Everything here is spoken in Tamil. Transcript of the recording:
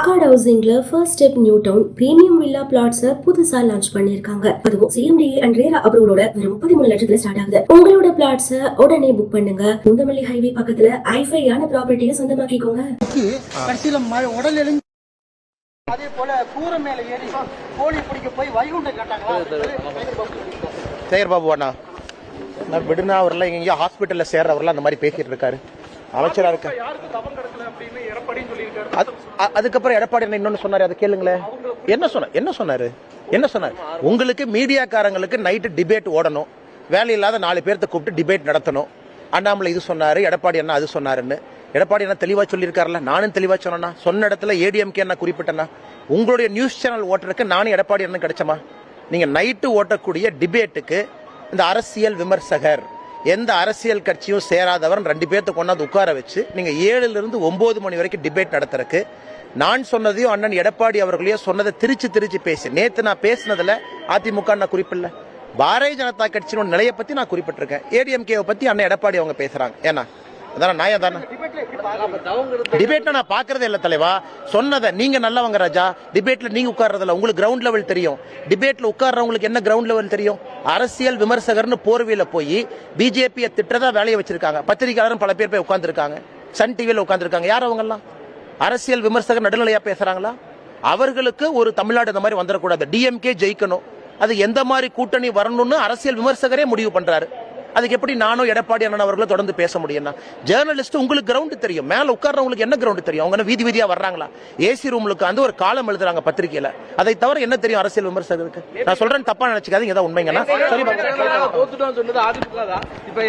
Accord ஹவுசிங்ல first step new town premium villa plots புதுசா லான்ச் பண்ணிருக்காங்க அதுவும் சிஎம்டி அண்ட் ரேரா அப்ரூவோட வெறும் முப்பத்தி லட்சத்துல ஸ்டார்ட் ஆகுது. உங்களோட பிளாட்ஸ் உடனே புக் பண்ணுங்க. முந்தமல்லி ஹைவே பக்கத்துல ஐஃபையான ப்ராப்பர்ட்டியை சொந்தமாக்கிக்கோங்க. அதே போல கூரை மேல ஏறி கோழி பிடிக்க போய் வைகுண்டம் கேட்டாங்களா? சேகர் பாபு அண்ணா. நான் விடுனா அவர்லாம் எங்கேயோ ஹாஸ்பிட்டல்ல சேர்றவர்லாம் அந்த மாதிரி பேசிட்டு இருக்காரு. அமைச்சரா இருக்க அதுக்கப்புறம் எடப்பாடி இன்னொன்னு சொன்னாரு? அதை கேளுங்களேன். என்ன சொன்ன என்ன சொன்னாரு? என்ன சொன்னாரு? உங்களுக்கு மீடியாக்காரங்களுக்கு நைட்டு டிபேட் ஓடணும். வேலை இல்லாத நாலு பேர்த்த கூப்பிட்டு டிபேட் நடத்தணும். அண்ணாமலை இது சொன்னாரு எடப்பாடி அண்ணா அது சொன்னாருன்னு. எடப்பாடி அண்ணா தெளிவா சொல்லியிருக்காருல்ல? நானும் தெளிவா சொன்னேன்னா சொன்ன இடத்துல ஏடிஎம்கே என்ன குறிப்பிட்டேன்னா உங்களுடைய நியூஸ் சேனல் ஓட்டுறதுக்கு நானும் எடப்பாடி அண்ணன் கிடைச்சமா? நீங்க நைட்டு ஓட்டக்கூடிய டிபேட்டுக்கு இந்த அரசியல் விமர்சகர் எந்த அரசியல் கட்சியும் சேராதவர் ரெண்டு பேர்த்த கொண்டாந்து உட்கார வச்சு நீங்கள் ஏழுலேருந்து ஒம்பது மணி வரைக்கும் டிபேட் நடத்துறதுக்கு நான் சொன்னதையும் அண்ணன் எடப்பாடி அவர்களையும் சொன்னதை திருச்சி திருச்சி பேசி. நேற்று நான் பேசினதில் அதிமுக நான் குறிப்பிடல. பாரதிய ஜனதா கட்சியினோட நிலையை பற்றி நான் குறிப்பிட்டிருக்கேன். ஏடிஎம்கேவை பற்றி அண்ணன் எடப்பாடி அவங்க பேசுகிறாங்க ஏன்னா அதான நியாயம் தானே டிபேட்ல நான் பாக்குறதே இல்ல தலைவா. சொன்னதை நீங்க நல்லவங்க ராஜா. டிபேட்ல நீங்க உட்கார்றதில்ல. உங்களுக்கு கிரவுண்ட் லெவல் தெரியும். டிபேட்ல உட்கார்றவங்களுக்கு என்ன கிரவுண்ட் லெவல் தெரியும்? அரசியல் விமர்சகர்னு போர்வையில போய் பிஜேபியை திட்டதா வேலையை வச்சிருக்காங்க. பத்திரிகையாளரும் பல பேர் போய் உட்கார்ந்துருக்காங்க. சன் டிவியில் உட்காந்துருக்காங்க யார் அவங்கெல்லாம்? அரசியல் விமர்சகர் நடுநிலையா பேசுறாங்களா? அவர்களுக்கு ஒரு தமிழ்நாடு இந்த மாதிரி வந்துடக்கூடாது. டிஎம்கே ஜெயிக்கணும். அது எந்த மாதிரி கூட்டணி வரணும்னு அரசியல் விமர்சகரே முடிவு பண்றாரு. அதுக்கு எப்படி நானும் எடப்பாடி அண்ணன் அவர்களும் தொடர்ந்து பேச முடியும்னா ஜேர்னலிஸ்ட் உங்களுக்கு கிரவுண்ட் தெரியும். மேல உட்கார்றவங்களுக்கு என்ன கிரவுண்ட் தெரியும்? அவங்க என்ன வீதி வீதியா வர்றாங்களா? ஏசி ரூம்லுக்கு வந்து ஒரு காலம் எழுதுறாங்க பத்திரிக்கையில அதை தவிர என்ன தெரியும் அரசியல் விமர்சகருக்கு? நான் சொல்றேன் தப்பா நினைச்சுக்காதீங்க. ஏதாவது உண்மைங்கன்னா சரி